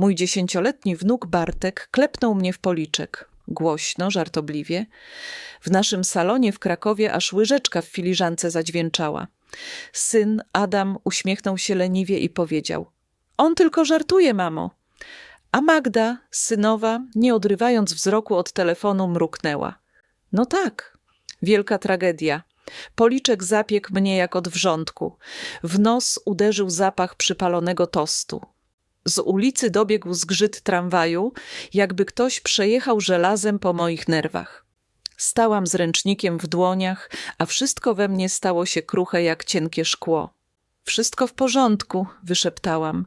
Mój dziesięcioletni wnuk Bartek klepnął mnie w policzek. Głośno, żartobliwie. W naszym salonie w Krakowie aż łyżeczka w filiżance zadźwięczała. Syn Adam uśmiechnął się leniwie i powiedział: On tylko żartuje, mamo. A Magda, synowa, nie odrywając wzroku od telefonu, mruknęła. No tak, wielka tragedia. Policzek zapiekł mnie jak od wrzątku. W nos uderzył zapach przypalonego tostu. Z ulicy dobiegł zgrzyt tramwaju, jakby ktoś przejechał żelazem po moich nerwach. Stałam z ręcznikiem w dłoniach, a wszystko we mnie stało się kruche jak cienkie szkło. Wszystko w porządku, wyszeptałam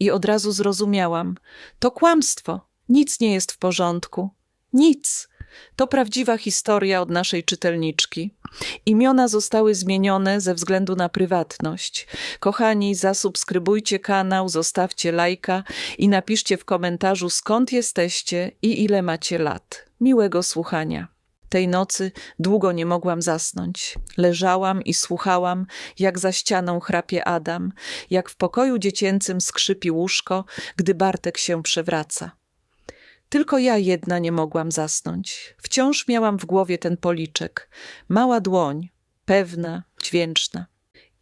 i od razu zrozumiałam. To kłamstwo. Nic nie jest w porządku. Nic. To prawdziwa historia od naszej czytelniczki. Imiona zostały zmienione ze względu na prywatność. Kochani, zasubskrybujcie kanał, zostawcie lajka i napiszcie w komentarzu skąd jesteście i ile macie lat. Miłego słuchania. Tej nocy długo nie mogłam zasnąć. Leżałam i słuchałam, jak za ścianą chrapie Adam, jak w pokoju dziecięcym skrzypi łóżko, gdy Bartek się przewraca. Tylko ja jedna nie mogłam zasnąć. Wciąż miałam w głowie ten policzek. Mała dłoń, pewna, dźwięczna.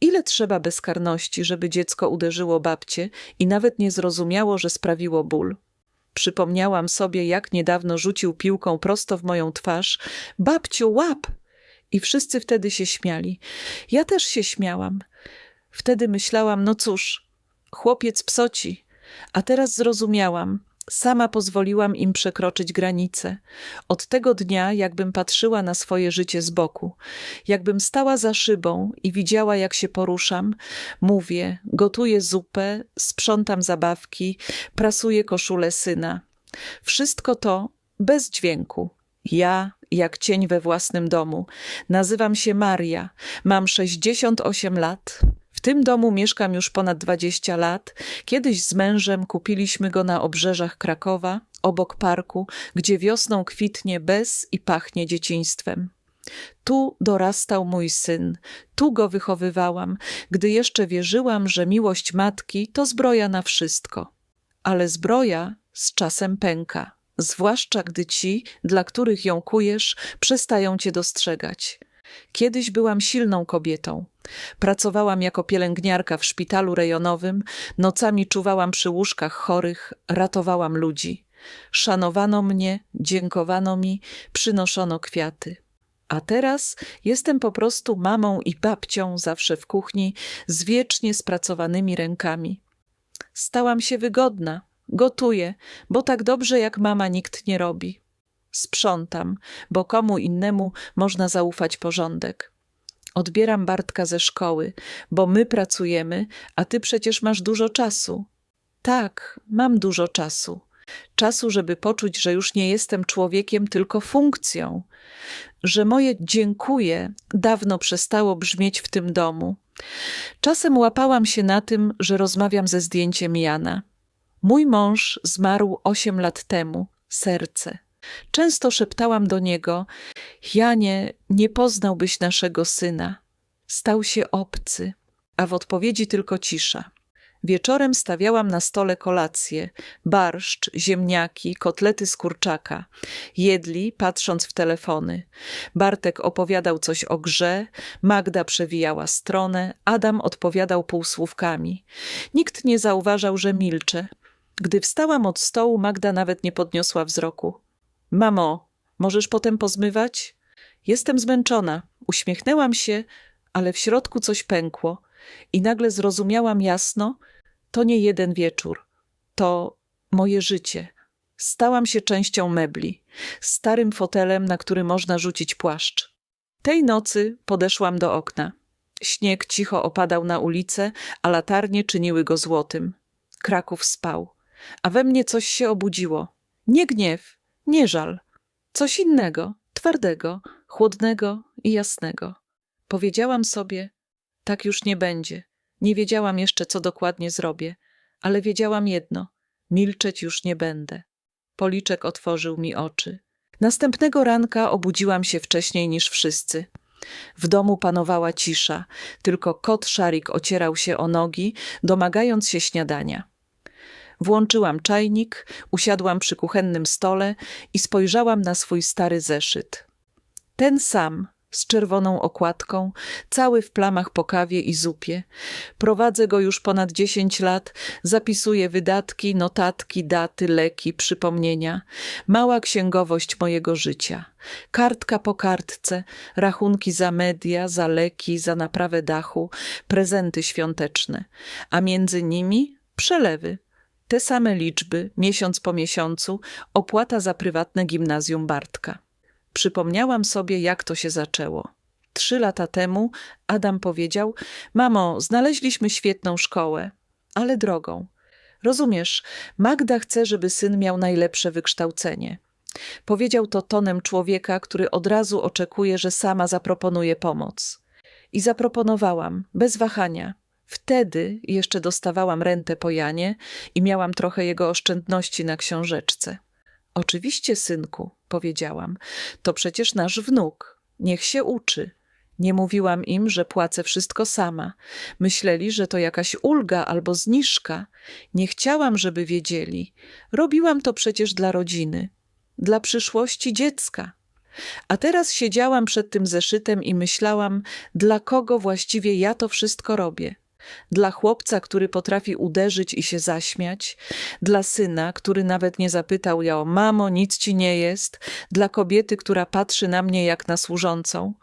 Ile trzeba bezkarności, żeby dziecko uderzyło babcię i nawet nie zrozumiało, że sprawiło ból? Przypomniałam sobie, jak niedawno rzucił piłką prosto w moją twarz. Babciu, łap! I wszyscy wtedy się śmiali. Ja też się śmiałam. Wtedy myślałam, no cóż, chłopiec psoci. A teraz zrozumiałam, Sama pozwoliłam im przekroczyć granice. Od tego dnia, jakbym patrzyła na swoje życie z boku, jakbym stała za szybą i widziała, jak się poruszam, mówię, gotuję zupę, sprzątam zabawki, prasuję koszulę syna. Wszystko to bez dźwięku. Ja, jak cień we własnym domu. Nazywam się Maria, mam 68 lat, w tym domu mieszkam już ponad 20 lat. Kiedyś z mężem kupiliśmy go na obrzeżach Krakowa, obok parku, gdzie wiosną kwitnie bez i pachnie dzieciństwem. Tu dorastał mój syn, tu go wychowywałam, gdy jeszcze wierzyłam, że miłość matki to zbroja na wszystko. Ale zbroja z czasem pęka, zwłaszcza gdy ci, dla których ją kujesz, przestają cię dostrzegać. Kiedyś byłam silną kobietą. Pracowałam jako pielęgniarka w szpitalu rejonowym, nocami czuwałam przy łóżkach chorych, ratowałam ludzi. Szanowano mnie, dziękowano mi, przynoszono kwiaty. A teraz jestem po prostu mamą i babcią zawsze w kuchni, z wiecznie spracowanymi rękami. Stałam się wygodna, gotuję, bo tak dobrze jak mama nikt nie robi. Sprzątam, bo komu innemu można zaufać porządek. Odbieram Bartka ze szkoły, bo my pracujemy, a ty przecież masz dużo czasu. Tak, mam dużo czasu. Czasu, żeby poczuć, że już nie jestem człowiekiem, tylko funkcją, że moje dziękuję dawno przestało brzmieć w tym domu. Czasem łapałam się na tym, że rozmawiam ze zdjęciem Jana. Mój mąż zmarł osiem lat temu, serce. Często szeptałam do niego: Janie, nie poznałbyś naszego syna. Stał się obcy, a w odpowiedzi tylko cisza. Wieczorem stawiałam na stole kolację, barszcz, ziemniaki, kotlety z kurczaka. Jedli, patrząc w telefony. Bartek opowiadał coś o grze, Magda przewijała stronę, Adam odpowiadał półsłówkami. Nikt nie zauważał, że milczę. Gdy wstałam od stołu, Magda nawet nie podniosła wzroku. Mamo, możesz potem pozmywać? Jestem zmęczona. Uśmiechnęłam się, ale w środku coś pękło i nagle zrozumiałam jasno, to nie jeden wieczór. To moje życie. Stałam się częścią mebli, starym fotelem, na który można rzucić płaszcz. Tej nocy podeszłam do okna. Śnieg cicho opadał na ulicę, a latarnie czyniły go złotym. Kraków spał, a we mnie coś się obudziło. Nie gniew, nie żal. Coś innego, twardego, chłodnego i jasnego. Powiedziałam sobie, tak już nie będzie. Nie wiedziałam jeszcze, co dokładnie zrobię, ale wiedziałam jedno: milczeć już nie będę. Policzek otworzył mi oczy. Następnego ranka obudziłam się wcześniej niż wszyscy. W domu panowała cisza, tylko kot Szarik ocierał się o nogi, domagając się śniadania. Włączyłam czajnik, usiadłam przy kuchennym stole i spojrzałam na swój stary zeszyt. Ten sam, z czerwoną okładką, cały w plamach po kawie i zupie. Prowadzę go już ponad dziesięć lat, zapisuję wydatki, notatki, daty, leki, przypomnienia. Mała księgowość mojego życia. Kartka po kartce, rachunki za media, za leki, za naprawę dachu, prezenty świąteczne, a między nimi przelewy. Te same liczby, miesiąc po miesiącu, opłata za prywatne gimnazjum Bartka. Przypomniałam sobie, jak to się zaczęło. Trzy lata temu Adam powiedział: Mamo, znaleźliśmy świetną szkołę, ale drogą. Rozumiesz, Magda chce, żeby syn miał najlepsze wykształcenie. Powiedział to tonem człowieka, który od razu oczekuje, że sama zaproponuje pomoc. I zaproponowałam, bez wahania. Wtedy jeszcze dostawałam rentę po Janie i miałam trochę jego oszczędności na książeczce. Oczywiście, synku, powiedziałam, to przecież nasz wnuk. Niech się uczy. Nie mówiłam im, że płacę wszystko sama. Myśleli, że to jakaś ulga albo zniżka. Nie chciałam, żeby wiedzieli. Robiłam to przecież dla rodziny, dla przyszłości dziecka. A teraz siedziałam przed tym zeszytem i myślałam, dla kogo właściwie ja to wszystko robię. Dla chłopca, który potrafi uderzyć i się zaśmiać, dla syna, który nawet nie zapytał ja o mamo, nic ci nie jest, dla kobiety, która patrzy na mnie jak na służącą.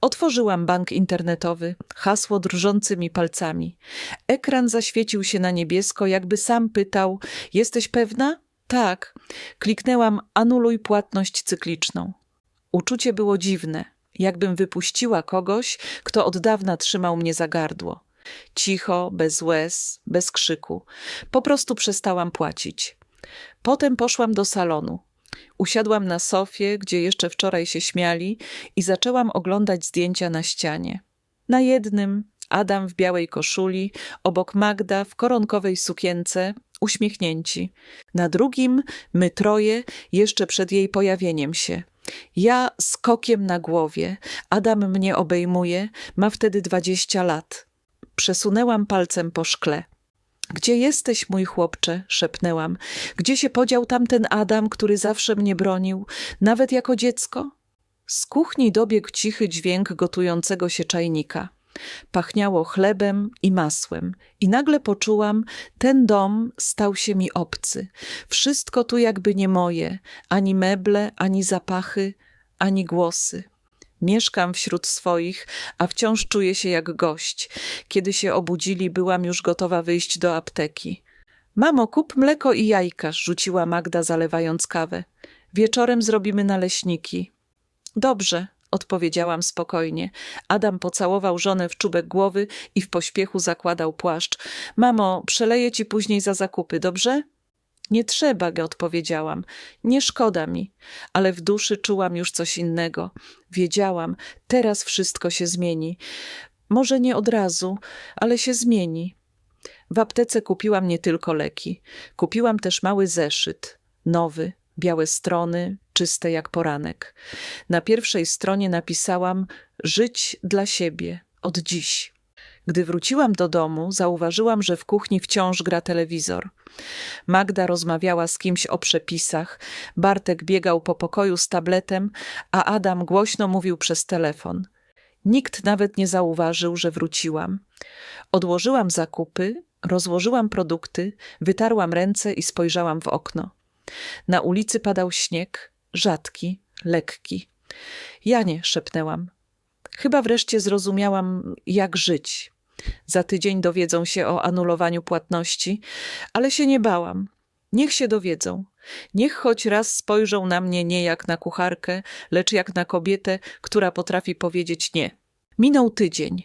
Otworzyłam bank internetowy, hasło drżącymi palcami. Ekran zaświecił się na niebiesko, jakby sam pytał: Jesteś pewna? Tak. Kliknęłam anuluj płatność cykliczną. Uczucie było dziwne, jakbym wypuściła kogoś, kto od dawna trzymał mnie za gardło. Cicho, bez łez, bez krzyku. Po prostu przestałam płacić. Potem poszłam do salonu. Usiadłam na sofie, gdzie jeszcze wczoraj się śmiali, i zaczęłam oglądać zdjęcia na ścianie. Na jednym Adam w białej koszuli, obok Magda w koronkowej sukience, uśmiechnięci. Na drugim my troje, jeszcze przed jej pojawieniem się. Ja skokiem na głowie, Adam mnie obejmuje, ma wtedy dwadzieścia lat. Przesunęłam palcem po szkle. Gdzie jesteś, mój chłopcze? szepnęłam. Gdzie się podział tamten Adam, który zawsze mnie bronił, nawet jako dziecko? Z kuchni dobiegł cichy dźwięk gotującego się czajnika. Pachniało chlebem i masłem, i nagle poczułam, ten dom stał się mi obcy. Wszystko tu jakby nie moje, ani meble, ani zapachy, ani głosy. Mieszkam wśród swoich, a wciąż czuję się jak gość. Kiedy się obudzili, byłam już gotowa wyjść do apteki. Mamo, kup mleko i jajka, rzuciła Magda, zalewając kawę. Wieczorem zrobimy naleśniki. Dobrze, odpowiedziałam spokojnie. Adam pocałował żonę w czubek głowy i w pośpiechu zakładał płaszcz. Mamo, przeleję ci później za zakupy, dobrze? Nie trzeba, odpowiedziałam. Nie szkoda mi, ale w duszy czułam już coś innego. Wiedziałam, teraz wszystko się zmieni. Może nie od razu, ale się zmieni. W aptece kupiłam nie tylko leki. Kupiłam też mały zeszyt, nowy, białe strony, czyste jak poranek. Na pierwszej stronie napisałam: Żyć dla siebie, od dziś. Gdy wróciłam do domu, zauważyłam, że w kuchni wciąż gra telewizor. Magda rozmawiała z kimś o przepisach, Bartek biegał po pokoju z tabletem, a Adam głośno mówił przez telefon. Nikt nawet nie zauważył, że wróciłam. Odłożyłam zakupy, rozłożyłam produkty, wytarłam ręce i spojrzałam w okno. Na ulicy padał śnieg, rzadki, lekki. Janie, szepnęłam. Chyba wreszcie zrozumiałam, jak żyć. Za tydzień dowiedzą się o anulowaniu płatności, ale się nie bałam. Niech się dowiedzą. Niech choć raz spojrzą na mnie nie jak na kucharkę, lecz jak na kobietę, która potrafi powiedzieć nie. Minął tydzień.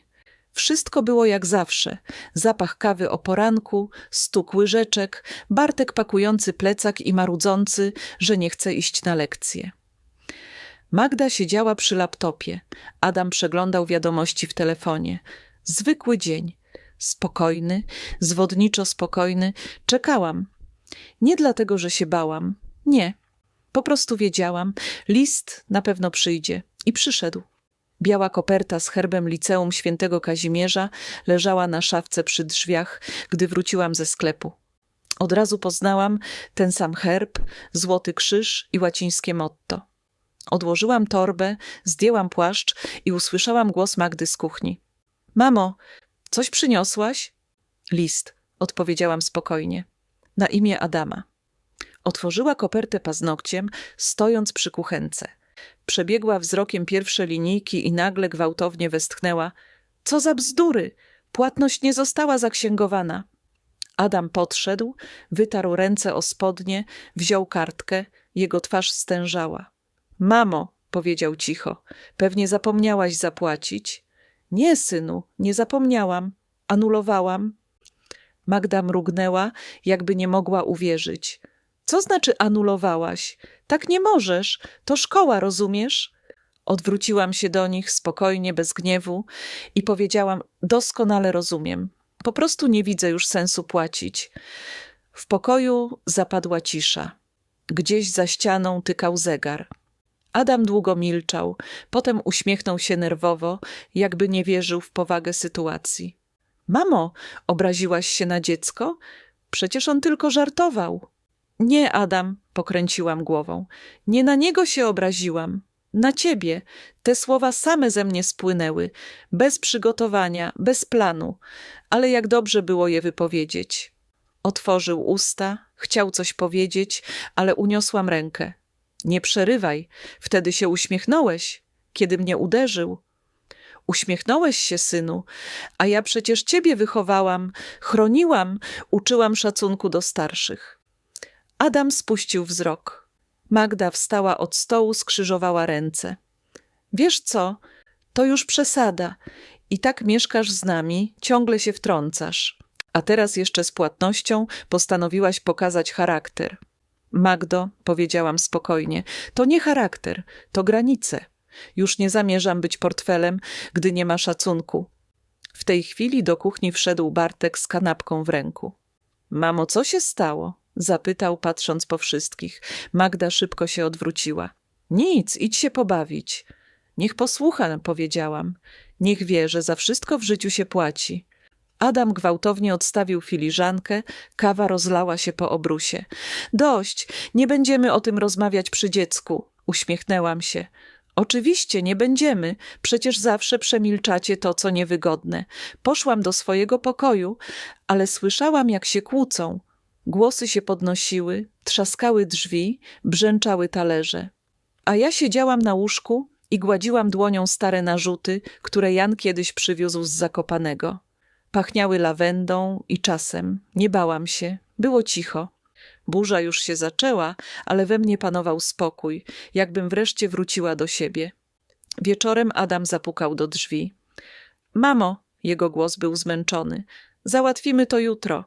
Wszystko było jak zawsze. Zapach kawy o poranku, stuk łyżeczek, Bartek pakujący plecak i marudzący, że nie chce iść na lekcję. Magda siedziała przy laptopie. Adam przeglądał wiadomości w telefonie. Zwykły dzień. Spokojny, zwodniczo spokojny. Czekałam. Nie dlatego, że się bałam. Nie. Po prostu wiedziałam. List na pewno przyjdzie. I przyszedł. Biała koperta z herbem liceum świętego Kazimierza leżała na szafce przy drzwiach, gdy wróciłam ze sklepu. Od razu poznałam ten sam herb, złoty krzyż i łacińskie motto. Odłożyłam torbę, zdjęłam płaszcz i usłyszałam głos Magdy z kuchni. Mamo, coś przyniosłaś? List, odpowiedziałam spokojnie. Na imię Adama. Otworzyła kopertę paznokciem, stojąc przy kuchence. Przebiegła wzrokiem pierwsze linijki i nagle gwałtownie westchnęła. Co za bzdury! Płatność nie została zaksięgowana. Adam podszedł, wytarł ręce o spodnie, wziął kartkę, jego twarz stężała. Mamo, powiedział cicho, pewnie zapomniałaś zapłacić. Nie, synu, nie zapomniałam. Anulowałam. Magda mrugnęła, jakby nie mogła uwierzyć. Co znaczy anulowałaś? Tak nie możesz. To szkoła, rozumiesz? Odwróciłam się do nich spokojnie, bez gniewu i powiedziałam: Doskonale rozumiem. Po prostu nie widzę już sensu płacić. W pokoju zapadła cisza. Gdzieś za ścianą tykał zegar. Adam długo milczał, potem uśmiechnął się nerwowo, jakby nie wierzył w powagę sytuacji. Mamo, obraziłaś się na dziecko? Przecież on tylko żartował. Nie, Adam, pokręciłam głową. Nie na niego się obraziłam. Na ciebie. Te słowa same ze mnie spłynęły, bez przygotowania, bez planu, ale jak dobrze było je wypowiedzieć. Otworzył usta, chciał coś powiedzieć, ale uniosłam rękę. Nie przerywaj, wtedy się uśmiechnąłeś, kiedy mnie uderzył. Uśmiechnąłeś się, synu, a ja przecież ciebie wychowałam, chroniłam, uczyłam szacunku do starszych. Adam spuścił wzrok. Magda wstała od stołu, skrzyżowała ręce. Wiesz co, to już przesada. I tak mieszkasz z nami, ciągle się wtrącasz. A teraz jeszcze z płatnością postanowiłaś pokazać charakter. Magdo, powiedziałam spokojnie, to nie charakter, to granice. Już nie zamierzam być portfelem, gdy nie ma szacunku. W tej chwili do kuchni wszedł Bartek z kanapką w ręku. Mamo, co się stało? Zapytał, patrząc po wszystkich. Magda szybko się odwróciła. Nic, idź się pobawić. Niech posłucha, powiedziałam. Niech wie, że za wszystko w życiu się płaci. Adam gwałtownie odstawił filiżankę, kawa rozlała się po obrusie. Dość, nie będziemy o tym rozmawiać przy dziecku. Uśmiechnęłam się. Oczywiście nie będziemy, przecież zawsze przemilczacie to, co niewygodne. Poszłam do swojego pokoju, ale słyszałam, jak się kłócą. Głosy się podnosiły, trzaskały drzwi, brzęczały talerze. A ja siedziałam na łóżku i gładziłam dłonią stare narzuty, które Jan kiedyś przywiózł z Zakopanego. Pachniały lawendą i czasem. Nie bałam się. Było cicho. Burza już się zaczęła, ale we mnie panował spokój, jakbym wreszcie wróciła do siebie. Wieczorem Adam zapukał do drzwi. Mamo, jego głos był zmęczony. Załatwimy to jutro.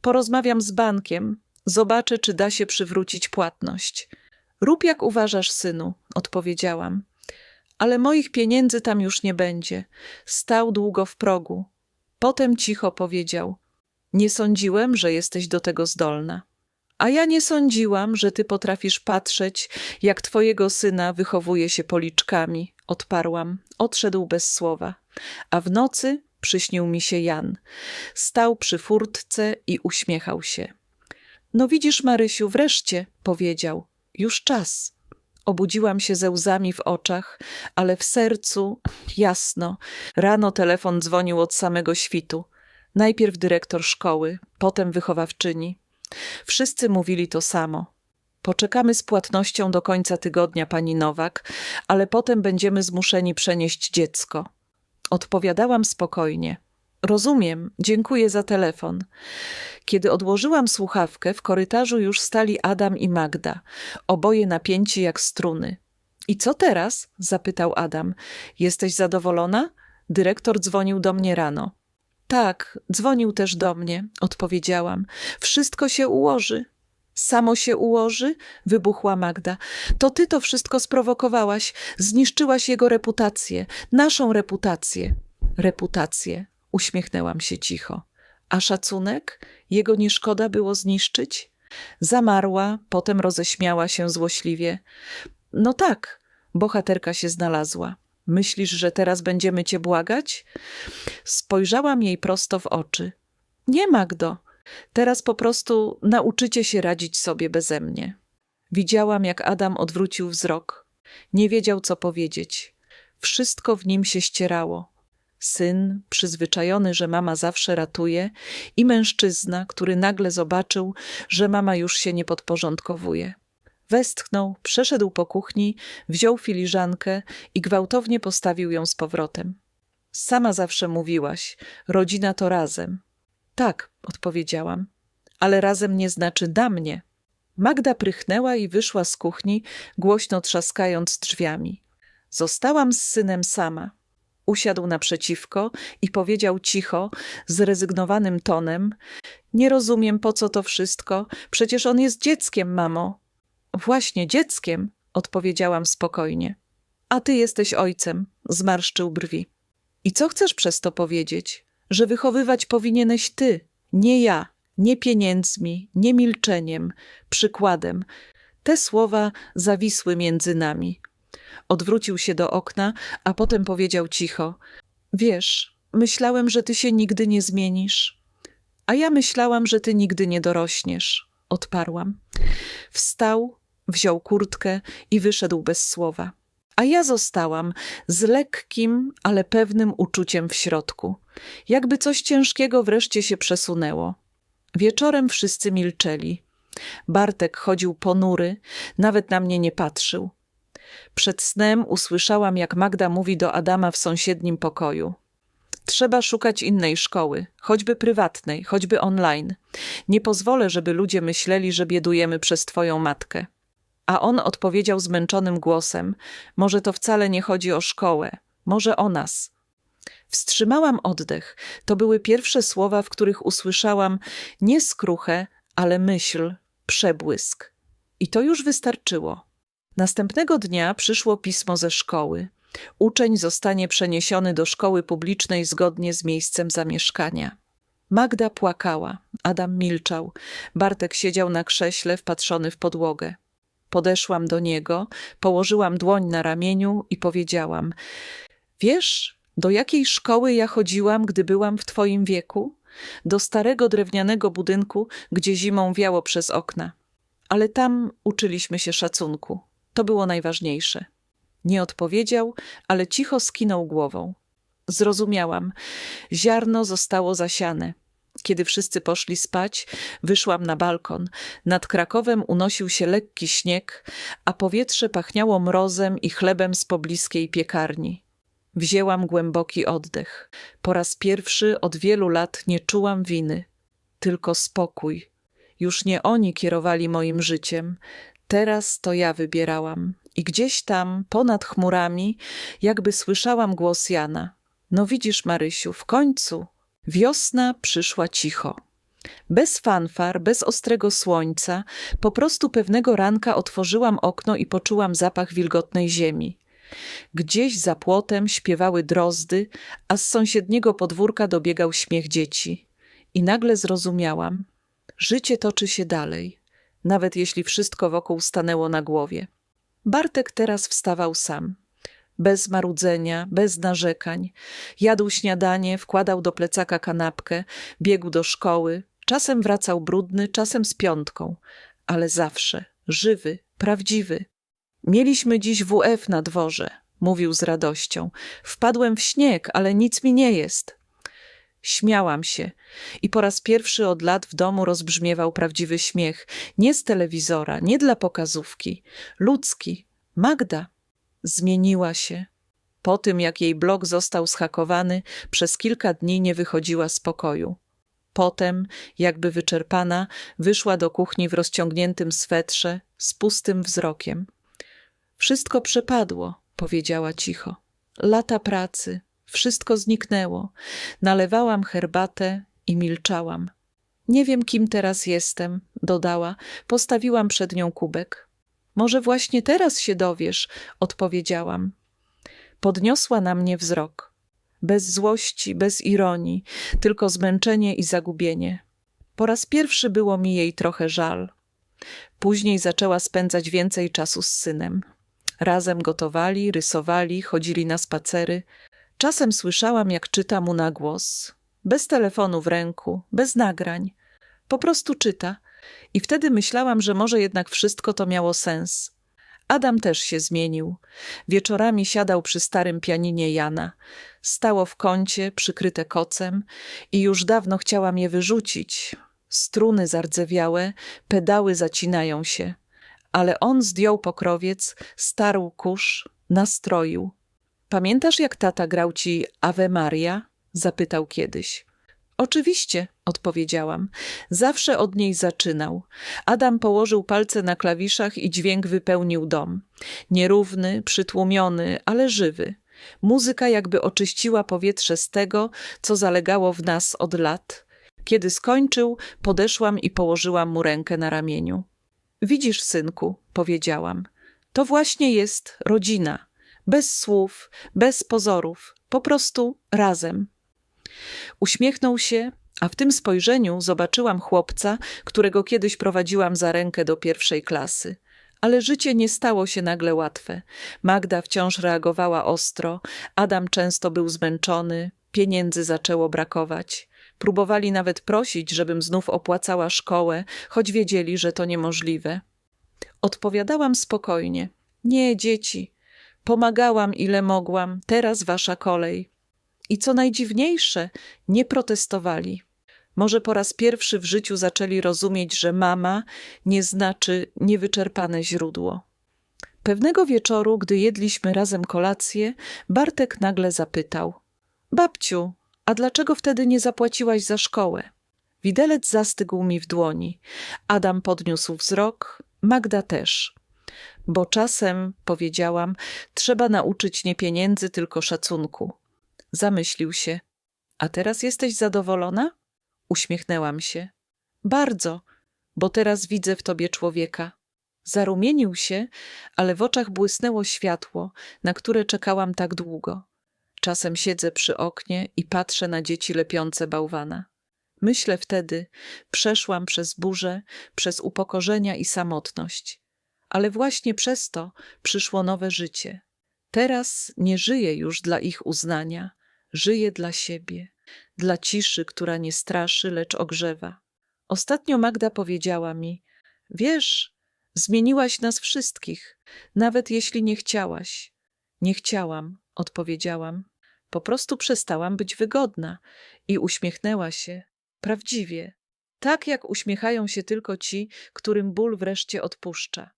Porozmawiam z bankiem, zobaczę, czy da się przywrócić płatność. Rób jak uważasz, synu, odpowiedziałam. Ale moich pieniędzy tam już nie będzie. Stał długo w progu. Potem cicho powiedział: Nie sądziłem, że jesteś do tego zdolna. A ja nie sądziłam, że ty potrafisz patrzeć, jak twojego syna wychowuje się policzkami. Odparłam. Odszedł bez słowa. A w nocy przyśnił mi się Jan. Stał przy furtce i uśmiechał się. No widzisz, Marysiu, wreszcie, powiedział. Już czas. Obudziłam się ze łzami w oczach, ale w sercu jasno. Rano telefon dzwonił od samego świtu. Najpierw dyrektor szkoły, potem wychowawczyni. Wszyscy mówili to samo. Poczekamy z płatnością do końca tygodnia, pani Nowak, ale potem będziemy zmuszeni przenieść dziecko. Odpowiadałam spokojnie. Rozumiem, dziękuję za telefon. Kiedy odłożyłam słuchawkę, w korytarzu już stali Adam i Magda, oboje napięci jak struny. I co teraz? zapytał Adam. Jesteś zadowolona? Dyrektor dzwonił do mnie rano. Tak, dzwonił też do mnie, odpowiedziałam. Wszystko się ułoży. Samo się ułoży? wybuchła Magda. To ty to wszystko sprowokowałaś, zniszczyłaś jego reputację, naszą reputację. Reputację, uśmiechnęłam się cicho. A szacunek? Jego nie szkoda było zniszczyć? Zamarła, potem roześmiała się złośliwie. No tak, bohaterka się znalazła. Myślisz, że teraz będziemy cię błagać? Spojrzałam jej prosto w oczy. Nie, Magdo, Teraz po prostu nauczycie się radzić sobie beze mnie. Widziałam, jak Adam odwrócił wzrok. Nie wiedział, co powiedzieć. Wszystko w nim się ścierało. Syn, przyzwyczajony, że mama zawsze ratuje, i mężczyzna, który nagle zobaczył, że mama już się nie podporządkowuje. Westchnął, przeszedł po kuchni, wziął filiżankę i gwałtownie postawił ją z powrotem. Sama zawsze mówiłaś, rodzina to razem. Tak, odpowiedziałam, ale razem nie znaczy da mnie. Magda prychnęła i wyszła z kuchni, głośno trzaskając drzwiami. Zostałam z synem sama. Usiadł naprzeciwko i powiedział cicho, zrezygnowanym tonem: Nie rozumiem, po co to wszystko, przecież on jest dzieckiem, mamo. Właśnie dzieckiem, odpowiedziałam spokojnie. A ty jesteś ojcem, zmarszczył brwi. I co chcesz przez to powiedzieć? Że wychowywać powinieneś ty, nie ja, nie pieniędzmi, nie milczeniem, przykładem. Te słowa zawisły między nami. Odwrócił się do okna, a potem powiedział cicho: Wiesz, myślałem, że ty się nigdy nie zmienisz. A ja myślałam, że ty nigdy nie dorośniesz. Odparłam. Wstał, wziął kurtkę i wyszedł bez słowa. A ja zostałam z lekkim, ale pewnym uczuciem w środku. Jakby coś ciężkiego wreszcie się przesunęło. Wieczorem wszyscy milczeli. Bartek chodził ponury, nawet na mnie nie patrzył. Przed snem usłyszałam, jak Magda mówi do Adama w sąsiednim pokoju. Trzeba szukać innej szkoły, choćby prywatnej, choćby online. Nie pozwolę, żeby ludzie myśleli, że biedujemy przez twoją matkę. A on odpowiedział zmęczonym głosem: Może to wcale nie chodzi o szkołę, może o nas. Wstrzymałam oddech. To były pierwsze słowa, w których usłyszałam nie skruchę, ale myśl, przebłysk. I to już wystarczyło. Następnego dnia przyszło pismo ze szkoły. Uczeń zostanie przeniesiony do szkoły publicznej zgodnie z miejscem zamieszkania. Magda płakała, Adam milczał, Bartek siedział na krześle wpatrzony w podłogę. Podeszłam do niego, położyłam dłoń na ramieniu i powiedziałam: Wiesz, do jakiej szkoły ja chodziłam, gdy byłam w twoim wieku? Do starego drewnianego budynku, gdzie zimą wiało przez okna. Ale tam uczyliśmy się szacunku. To było najważniejsze. Nie odpowiedział, ale cicho skinął głową. Zrozumiałam. Ziarno zostało zasiane. Kiedy wszyscy poszli spać, wyszłam na balkon. Nad Krakowem unosił się lekki śnieg, a powietrze pachniało mrozem i chlebem z pobliskiej piekarni. Wzięłam głęboki oddech. Po raz pierwszy od wielu lat nie czułam winy, tylko spokój. Już nie oni kierowali moim życiem, teraz to ja wybierałam. I gdzieś tam, ponad chmurami, jakby słyszałam głos Jana. No widzisz, Marysiu, w końcu wiosna przyszła cicho. Bez fanfar, bez ostrego słońca, po prostu pewnego ranka otworzyłam okno i poczułam zapach wilgotnej ziemi. Gdzieś za płotem śpiewały drozdy, a z sąsiedniego podwórka dobiegał śmiech dzieci. I nagle zrozumiałam, życie toczy się dalej, nawet jeśli wszystko wokół stanęło na głowie. Bartek teraz wstawał sam. Bez marudzenia, bez narzekań. Jadł śniadanie, wkładał do plecaka kanapkę, biegł do szkoły. Czasem wracał brudny, czasem z piątką, ale zawsze żywy, prawdziwy. Mieliśmy dziś WF na dworze, mówił z radością. Wpadłem w śnieg, ale nic mi nie jest. Śmiałam się i po raz pierwszy od lat w domu rozbrzmiewał prawdziwy śmiech. Nie z telewizora, nie dla pokazówki. Ludzki. Magda zmieniła się. Po tym, jak jej blog został schakowany, przez kilka dni nie wychodziła z pokoju. Potem, jakby wyczerpana, wyszła do kuchni w rozciągniętym swetrze, z pustym wzrokiem. Wszystko przepadło, powiedziała cicho. Lata pracy, wszystko zniknęło. Nalewałam herbatę i milczałam. Nie wiem, kim teraz jestem, dodała. Postawiłam przed nią kubek. Może właśnie teraz się dowiesz, odpowiedziałam. Podniosła na mnie wzrok. Bez złości, bez ironii, tylko zmęczenie i zagubienie. Po raz pierwszy było mi jej trochę żal. Później zaczęła spędzać więcej czasu z synem. Razem gotowali, rysowali, chodzili na spacery. Czasem słyszałam, jak czyta mu na głos. Bez telefonu w ręku, bez nagrań. Po prostu czyta. I wtedy myślałam, że może jednak wszystko to miało sens. Adam też się zmienił. Wieczorami siadał przy starym pianinie Jana. Stało w kącie, przykryte kocem i już dawno chciałam je wyrzucić. Struny zardzewiałe, pedały zacinają się. Ale on zdjął pokrowiec, starł kurz, nastroił. Pamiętasz, jak tata grał ci Ave Maria? Zapytał kiedyś. Oczywiście, odpowiedziałam. Zawsze od niej zaczynał. Adam położył palce na klawiszach i dźwięk wypełnił dom. Nierówny, przytłumiony, ale żywy. Muzyka jakby oczyściła powietrze z tego, co zalegało w nas od lat. Kiedy skończył, podeszłam i położyłam mu rękę na ramieniu. Widzisz, synku, powiedziałam, to właśnie jest rodzina. Bez słów, bez pozorów, po prostu razem. Uśmiechnął się, a w tym spojrzeniu zobaczyłam chłopca, którego kiedyś prowadziłam za rękę do pierwszej klasy. Ale życie nie stało się nagle łatwe. Magda wciąż reagowała ostro, Adam często był zmęczony, pieniędzy zaczęło brakować. Próbowali nawet prosić, żebym znów opłacała szkołę, choć wiedzieli, że to niemożliwe. Odpowiadałam spokojnie: Nie, dzieci. Pomagałam ile mogłam, teraz wasza kolej. I co najdziwniejsze, nie protestowali. Może po raz pierwszy w życiu zaczęli rozumieć, że mama nie znaczy niewyczerpane źródło. Pewnego wieczoru, gdy jedliśmy razem kolację, Bartek nagle zapytał: Babciu, a dlaczego wtedy nie zapłaciłaś za szkołę? Widelec zastygł mi w dłoni. Adam podniósł wzrok, Magda też. Bo czasem, powiedziałam, trzeba nauczyć nie pieniędzy, tylko szacunku. Zamyślił się. A teraz jesteś zadowolona? Uśmiechnęłam się. Bardzo, bo teraz widzę w tobie człowieka. Zarumienił się, ale w oczach błysnęło światło, na które czekałam tak długo. Czasem siedzę przy oknie i patrzę na dzieci lepiące bałwana. Myślę wtedy, przeszłam przez burzę, przez upokorzenia i samotność. Ale właśnie przez to przyszło nowe życie. Teraz nie żyję już dla ich uznania, żyję dla siebie, dla ciszy, która nie straszy, lecz ogrzewa. Ostatnio Magda powiedziała mi: Wiesz, zmieniłaś nas wszystkich, nawet jeśli nie chciałaś. Nie chciałam, odpowiedziałam. Po prostu przestałam być wygodna i uśmiechnęła się, prawdziwie, tak jak uśmiechają się tylko ci, którym ból wreszcie odpuszcza.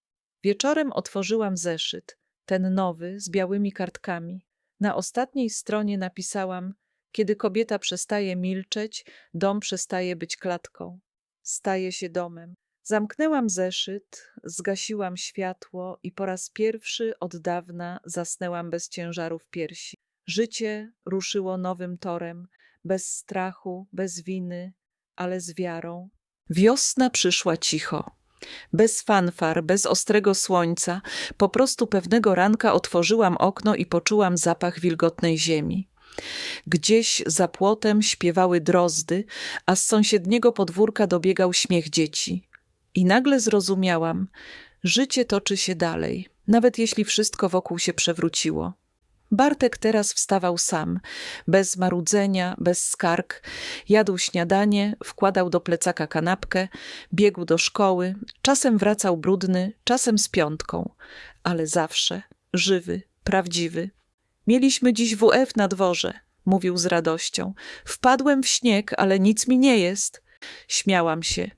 Wieczorem otworzyłam zeszyt, ten nowy, z białymi kartkami. Na ostatniej stronie napisałam: Kiedy kobieta przestaje milczeć, dom przestaje być klatką, staje się domem. Zamknęłam zeszyt, zgasiłam światło i po raz pierwszy od dawna zasnęłam bez ciężaru w piersi. Życie ruszyło nowym torem, bez strachu, bez winy, ale z wiarą. Wiosna przyszła cicho. Bez fanfar, bez ostrego słońca, po prostu pewnego ranka otworzyłam okno i poczułam zapach wilgotnej ziemi. Gdzieś za płotem śpiewały drozdy, a z sąsiedniego podwórka dobiegał śmiech dzieci. I nagle zrozumiałam, życie toczy się dalej, nawet jeśli wszystko wokół się przewróciło. Bartek teraz wstawał sam, bez marudzenia, bez skarg. Jadł śniadanie, wkładał do plecaka kanapkę, biegł do szkoły, czasem wracał brudny, czasem z piątką, ale zawsze żywy, prawdziwy. Mieliśmy dziś WF na dworze, mówił z radością. Wpadłem w śnieg, ale nic mi nie jest. Śmiałam się.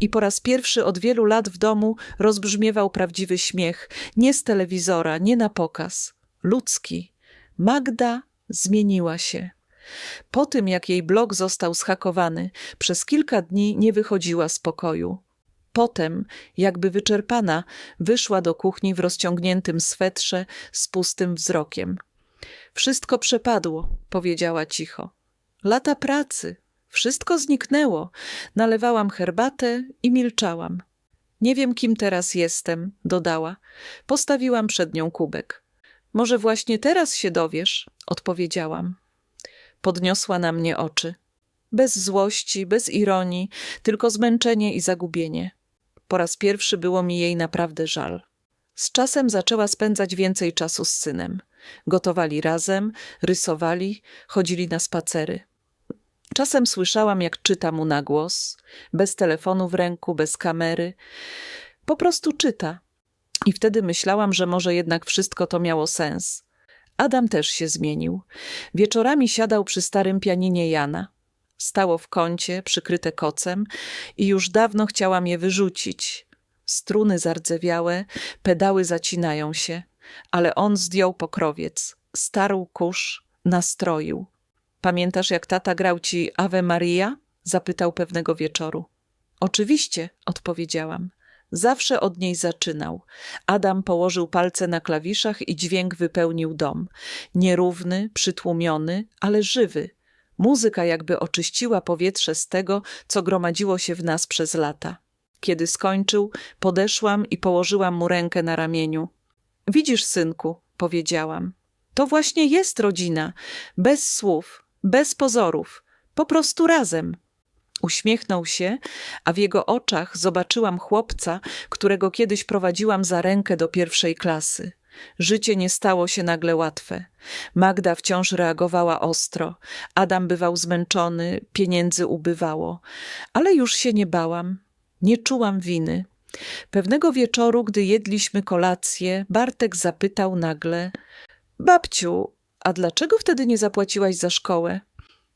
I po raz pierwszy od wielu lat w domu rozbrzmiewał prawdziwy śmiech, nie z telewizora, nie na pokaz, ludzki, Magda zmieniła się. Po tym, jak jej blog został schakowany, przez kilka dni nie wychodziła z pokoju. Potem, jakby wyczerpana, wyszła do kuchni w rozciągniętym swetrze z pustym wzrokiem. Wszystko przepadło, powiedziała cicho. Lata pracy, wszystko zniknęło. Nalewałam herbatę i milczałam. Nie wiem, kim teraz jestem, dodała. Postawiłam przed nią kubek. Może właśnie teraz się dowiesz, odpowiedziałam. Podniosła na mnie oczy. Bez złości, bez ironii, tylko zmęczenie i zagubienie. Po raz pierwszy było mi jej naprawdę żal. Z czasem zaczęła spędzać więcej czasu z synem. Gotowali razem, rysowali, chodzili na spacery. Czasem słyszałam, jak czyta mu na głos, bez telefonu w ręku, bez kamery. Po prostu czyta. I wtedy myślałam, że może jednak wszystko to miało sens. Adam też się zmienił. Wieczorami siadał przy starym pianinie Jana. Stało w kącie, przykryte kocem i już dawno chciałam je wyrzucić. Struny zardzewiałe, pedały zacinają się, ale on zdjął pokrowiec, starł kurz, nastroił. Pamiętasz, jak tata grał ci Ave Maria? Zapytał pewnego wieczoru. Oczywiście, odpowiedziałam. Zawsze od niej zaczynał. Adam położył palce na klawiszach i dźwięk wypełnił dom. Nierówny, przytłumiony, ale żywy. Muzyka jakby oczyściła powietrze z tego, co gromadziło się w nas przez lata. Kiedy skończył, podeszłam i położyłam mu rękę na ramieniu. Widzisz, synku, powiedziałam. To właśnie jest rodzina. Bez słów, bez pozorów. Po prostu razem. Uśmiechnął się, a w jego oczach zobaczyłam chłopca, którego kiedyś prowadziłam za rękę do pierwszej klasy. Życie nie stało się nagle łatwe. Magda wciąż reagowała ostro. Adam bywał zmęczony, pieniędzy ubywało. Ale już się nie bałam. Nie czułam winy. Pewnego wieczoru, gdy jedliśmy kolację, Bartek zapytał nagle: Babciu, a dlaczego wtedy nie zapłaciłaś za szkołę?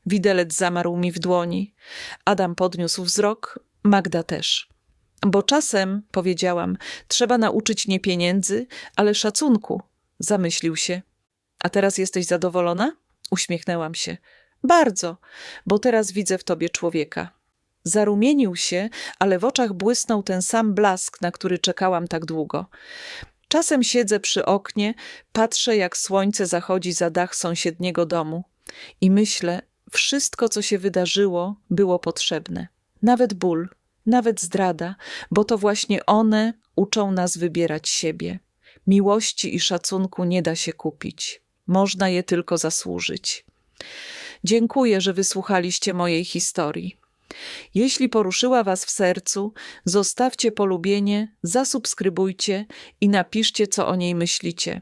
Widelec zamarł mi w dłoni. Adam podniósł wzrok, Magda też. Bo czasem, powiedziałam, trzeba nauczyć nie pieniędzy, ale szacunku. Zamyślił się. A teraz jesteś zadowolona? Uśmiechnęłam się. Bardzo, bo teraz widzę w tobie człowieka. Zarumienił się, ale w oczach błysnął ten sam blask, na który czekałam tak długo. Czasem siedzę przy oknie, patrzę, jak słońce zachodzi za dach sąsiedniego domu i myślę, wszystko, co się wydarzyło, było potrzebne. Nawet ból, nawet zdrada, bo to właśnie one uczą nas wybierać siebie. Miłości i szacunku nie da się kupić. Można je tylko zasłużyć. Dziękuję, że wysłuchaliście mojej historii. Jeśli poruszyła Was w sercu, zostawcie polubienie, zasubskrybujcie i napiszcie, co o niej myślicie.